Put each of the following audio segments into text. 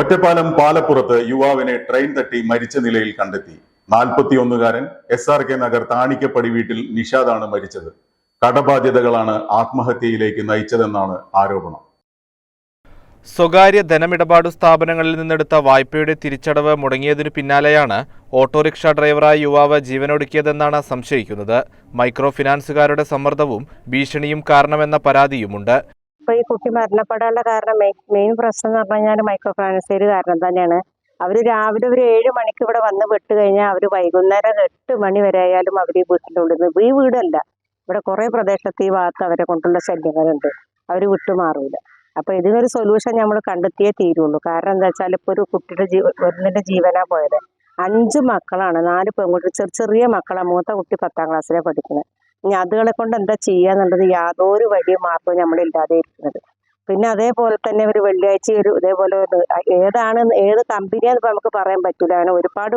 ഒറ്റപ്പാലം പാലപ്പുറത്ത് യുവാവിനെ ട്രെയിൻ തട്ടി മരിച്ച നിലയിൽ കണ്ടെത്തി. നാൽപ്പത്തിയൊന്നുകാരൻ S R K Nagar Thanikkappady വീട്ടിൽ നിഷാദാണ് മരിച്ചത്. കടബാധ്യതകളാണ് ആത്മഹത്യയിലേക്ക് നയിച്ചതെന്നാണ് ആരോപണം. സ്വകാര്യ ധനമിടപാടു സ്ഥാപനങ്ങളിൽ നിന്നെടുത്ത വായ്പയുടെ തിരിച്ചടവ് മുടങ്ങിയതിനു പിന്നാലെയാണ് ഓട്ടോറിക്ഷ ഡ്രൈവറായ യുവാവ് ജീവനൊടുക്കിയതെന്നാണ് സംശയിക്കുന്നത്. മൈക്രോ ഫിനാൻസുകാരുടെ സമ്മർദ്ദവും ഭീഷണിയും കാരണമെന്ന പരാതിയുമുണ്ട്. ഇപ്പൊ ഈ കുട്ടി മരണപ്പെടാനുള്ള കാരണം മെയിൻ പ്രശ്നം എന്ന് പറഞ്ഞു കഴിഞ്ഞാൽ മൈക്രോ ഫിനാൻസിയർ കാരണം തന്നെയാണ്. അവർ രാവിലെ ഒരു ഏഴ് മണിക്ക് ഇവിടെ വന്ന് വിട്ട് കഴിഞ്ഞാൽ അവർ വൈകുന്നേരം എട്ട് മണി വരെ ആയാലും അവർ ഈ നിന്ന് ഈ വീടല്ല. ഇവിടെ കുറെ പ്രദേശത്ത് ഈ ഭാഗത്ത് അവരെ കൊണ്ടുള്ള ശല്യങ്ങളുണ്ട്. അവർ വിട്ടുമാറൂല അപ്പൊ ഇതിനൊരു സൊല്യൂഷൻ നമ്മൾ കണ്ടെത്തിയേ തീരുള്ളൂ. കാരണം എന്താ വെച്ചാൽ ഇപ്പൊ ഒരു കുട്ടിയുടെ ജീവ ഒന്നിന്റെ ജീവനാ പോയത്. അഞ്ച് മക്കളാണ് നാല് പെൺകുട്ടി ചെറിയ ചെറിയ മക്കളാണ് മൂത്ത കുട്ടി പത്താം ക്ലാസ്സിലെ പഠിക്കുന്നത് അതുകളെ കൊണ്ട് എന്താ ചെയ്യാന്നുള്ളത് യാതൊരു വലിയ മാർഗവും നമ്മളില്ലാതെ ഇരിക്കുന്നത് പിന്നെ അതേപോലെ തന്നെ ഒരു വെള്ളിയാഴ്ച ഒരു ഇതേപോലെ ഏതാണ് ഏത് കമ്പനിയാന്ന് നമുക്ക് പറയാൻ പറ്റൂല. അങ്ങനെ ഒരുപാട്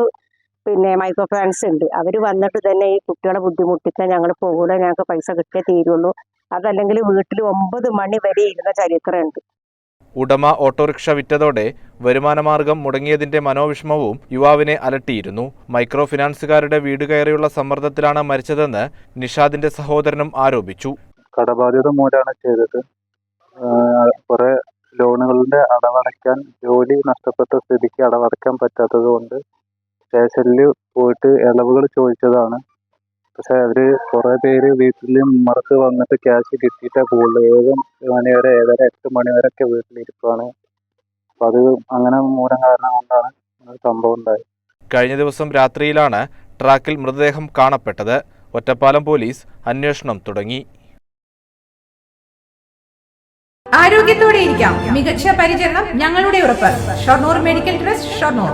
പിന്നെ മൈക്രോ ഫിനാൻസ് ഉണ്ട്. അവർ വന്നിട്ട് തന്നെ ഈ കുട്ടികളെ ബുദ്ധിമുട്ടിക്കാൻ ഞങ്ങൾ പോകൂല. ഞങ്ങൾക്ക് പൈസ കിട്ടിയേ തീരുള്ളൂ. അതല്ലെങ്കിൽ വീട്ടിൽ ഒമ്പത് മണി വരെ ഇരുന്ന ചരിത്രമുണ്ട്. ഉടമ ഓട്ടോറിക്ഷ വിറ്റതോടെ വരുമാനമാർഗം മുടങ്ങിയതിന്റെ മനോവിഷമവും യുവാവിനെ അലട്ടിയിരുന്നു. മൈക്രോ ഫിനാൻസുകാരുടെ വീട് കയറിയുള്ള സമ്മർദ്ദത്തിലാണ് മരിച്ചതെന്ന് നിഷാദിന്റെ സഹോദരനും ആരോപിച്ചു. കടബാധ്യത മൂലമാണ് ചെയ്തത്. കുറെ ലോണുകളുടെ അടവടയ്ക്കാൻ ജോലി നഷ്ടപ്പെട്ട സ്ഥിതിക്ക് അടവടയ്ക്കാൻ പറ്റാത്തത് കൊണ്ട് സ്റ്റേഷനിൽ പോയിട്ട് ഇളവുകൾ ചോദിച്ചതാണ്. പക്ഷെ അവർ കുറെ പേര് വീട്ടിൽ മറക്ക് വന്നിട്ട് ക്യാഷ് കിട്ടിയിട്ടാ കൂടുതൽ ഏഴ് മണി വരെ ഏഴര എട്ട് മണി വരെ ഒക്കെ വീട്ടിലിരിക്കുവാണ്. അപ്പൊ അത് അങ്ങനെ മൂലം കാരണം കൊണ്ടാണ് സംഭവം ഉണ്ടായത്. കഴിഞ്ഞ ദിവസം രാത്രിയിലാണ് ട്രാക്കിൽ മൃതദേഹം കാണപ്പെട്ടത്. ഒറ്റപ്പാലം പോലീസ് അന്വേഷണം തുടങ്ങി. ആരോഗ്യത്തോടെ ഇരിക്കാം. മികച്ച പരിചരണം ഞങ്ങളുടെ ഉറപ്പ്. Shoranur medical trust Shoranur.